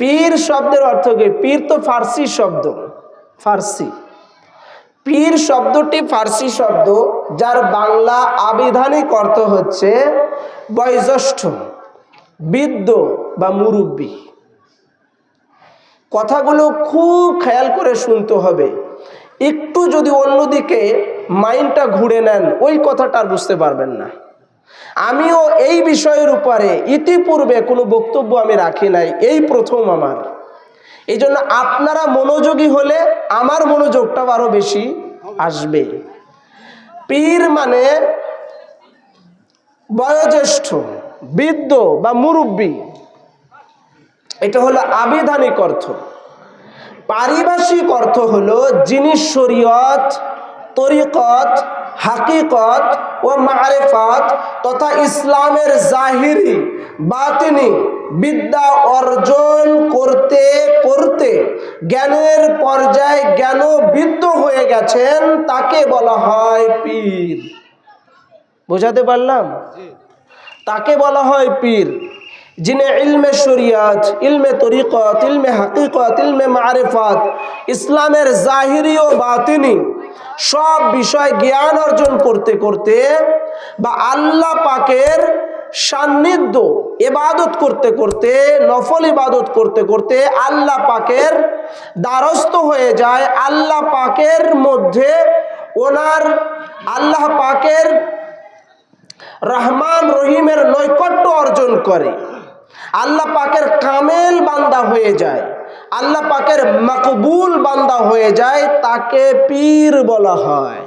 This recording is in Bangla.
পীর শব্দের অর্থ কি? পীর তো ফার্সি শব্দ, ফার্সি। পীর শব্দটি ফার্সি শব্দ, যার বাংলা আবিধানিক অর্থ হচ্ছে বয়োজ্যেষ্ঠ, বৃদ্ধ বা মুরব্বী। কথাগুলো খুব খেয়াল করে শুনতে হবে। একটু যদি অন্যদিকে মাইন্ডটা ঘুরে নেন, ওই কথাটা আর বুঝতে পারবেন না। আমিও এই বিষয়ের উপরে ইতিপূর্বে কোনো বক্তব্য আমি রাখি নাই, এই প্রথম আমার। এই জন্য আপনারা মনোযোগী হলে আমার মনোযোগটাও আরও বেশি আসবে। পীর মানে বয়োজ্যেষ্ঠ, বৃদ্ধ বা মুরব্বী। এটা হলো আবিধানিক অর্থ। পারিভাষিক অর্থ হলো যিনি শরীয়ত তরিকত, হাকিকত ও মারেফাত তথা ইসলামের জাহিরি, বাতিনি, বিদ্যা অর্জন করতে করতে জ্ঞানের পর্যায়ে জ্ঞান জ্ঞানবিদ্ধ হয়ে গেছেন তাকে বলা হয় পীর। বোঝাতে পারলাম? তাকে বলা হয় পীর। যিনি ইলমে শরিয়াত, ইলমে তরিকত, ইলমে হাকিকত, ইলমে মারেফাত, ইসলামের জাহিরি ও বাতিনি সব বিষয় জ্ঞান অর্জন করতে করতে বা আল্লাহ পাকের সান্নিধ্য এবাদত করতে করতে, নফল ইবাদত করতে করতে আল্লাহ পাকের দ্বারস্থ হয়ে যায়। আল্লাহ পাকের মধ্যে ওনার আল্লাহ পাকের রহমান রহিমের নৈকট্য অর্জন করে। আল্লাহ পাকের কামেল বান্দা হয়ে যায়। আল্লাহ পাকের মকবুল বান্দা হয়ে যায় তাকে পীর বলা হয়।